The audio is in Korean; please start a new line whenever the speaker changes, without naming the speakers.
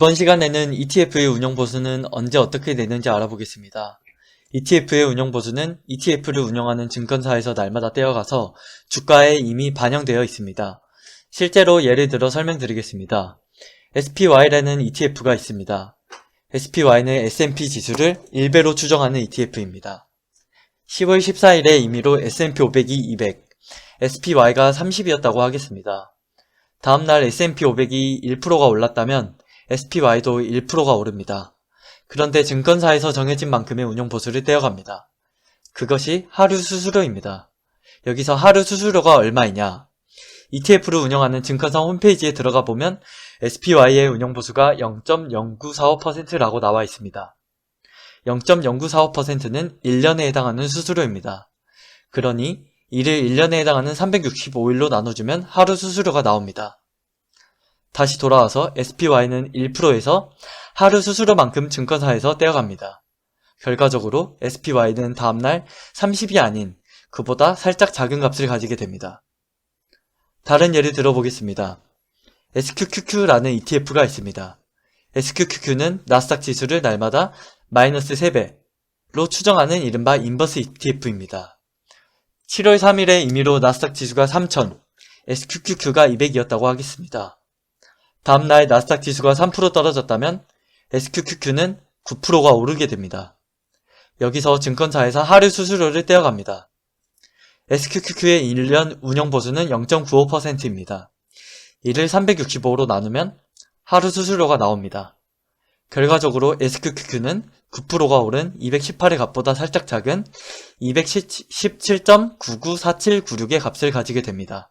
이번 시간에는 ETF의 운영 보수는 언제 어떻게 되는지 알아보겠습니다. ETF의 운영 보수는 ETF를 운영하는 증권사에서 날마다 떼어가서 주가에 이미 반영되어 있습니다. 실제로 예를 들어 설명드리겠습니다. SPY라는 ETF가 있습니다. SPY는 S&P 지수를 1배로 추정하는 ETF입니다. 10월 14일에 임의로 S&P 500이 200, SPY가 30이었다고 하겠습니다. 다음날 S&P 500이 1%가 올랐다면 SPY도 1%가 오릅니다. 그런데 증권사에서 정해진 만큼의 운용 보수를 떼어갑니다. 그것이 하루 수수료입니다. 여기서 하루 수수료가 얼마이냐? ETF를 운영하는 증권사 홈페이지에 들어가 보면 SPY의 운용 보수가 0.0945%라고 나와 있습니다. 0.0945%는 1년에 해당하는 수수료입니다. 그러니 이를 1년에 해당하는 365일로 나눠주면 하루 수수료가 나옵니다. 다시 돌아와서 SPY는 1%에서 하루 수수료만큼 증권사에서 떼어갑니다. 결과적으로 SPY는 다음날 30이 아닌 그보다 살짝 작은 값을 가지게 됩니다. 다른 예를 들어보겠습니다. SQQQ라는 ETF가 있습니다. SQQQ는 나스닥 지수를 날마다 마이너스 3배로 추정하는 이른바 인버스 ETF입니다. 7월 3일에 임의로 나스닥 지수가 3000, SQQQ가 200이었다고 하겠습니다. 다음날 나스닥 지수가 3% 떨어졌다면 SQQQ는 9%가 오르게 됩니다. 여기서 증권사에서 하루 수수료를 떼어갑니다. SQQQ의 1년 운영 보수는 0.95%입니다. 이를 365로 나누면 하루 수수료가 나옵니다. 결과적으로 SQQQ는 9%가 오른 218의 값보다 살짝 작은 217.994796의 값을 가지게 됩니다.